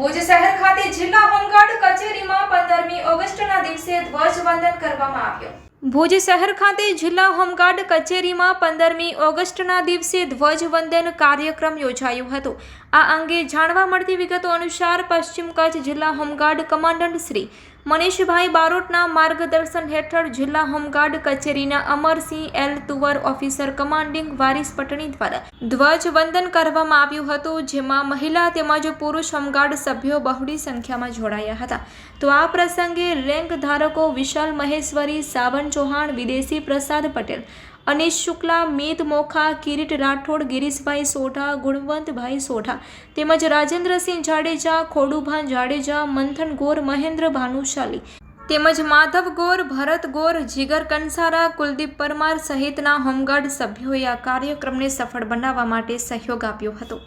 ભુજ શહેર ખાતે જિલ્લા હોમગાર્ડ કચેરીમાં પંદરમી ઓગસ્ટના દિવસે ધ્વજવંદન કરવામાં આવ્યું. ભુજ શહેર ખાતે જિલ્લા હોમગાર્ડ કચેરીમાં પંદરમી ઓગસ્ટના દિવસે ધ્વજવંદન કાર્યક્રમ યોજાયો હતો. આ અંગે જાણવા મળતી વિગતો અનુસાર પશ્ચિમ કચ્છ જિલ્લા home guard commandant Shri Manishbhai બારોટના માર્ગદર્શન હેઠળ જિલ્લા હોમગાર્ડ કચેરીના Amarsinh L Tuvar officer commanding Waris Patni દ્વારા ધ્વજવંદન કરવામાં આવ્યું હતું, જેમાં મહિલા તેમજ પુરુષ હોમગાર્ડ સભ્યો બહોળી સંખ્યામાં જોડાયા હતા. તો આ પ્રસંગે રેન્ક ધારકો વિશાલ મહેશ્વરી, સાવન ચૌહાણ, વિદેશી પ્રસાદ પટેલ અનિશ શુક્લા મીત મોખા, કિરીટ, રાઠોડ, ગિરીશભાઈ સોઢા, ગુણવંતભાઈ સોઢા તેમજ રાજેન્દ્રસિંહ જાડેજા, ખોડુભાન જાડેજા, મંથન ગોર, મહેન્દ્ર ભાનુશાલી તેમજ માધવ ગોર, ભરત ગોર, જીગર કંસારા, કુલદીપ પરમાર સહિતના હોમગાર્ડ સભ્યોએ આ કાર્યક્રમને સફળ બનાવવા માટે સહયોગ આપ્યો હતો.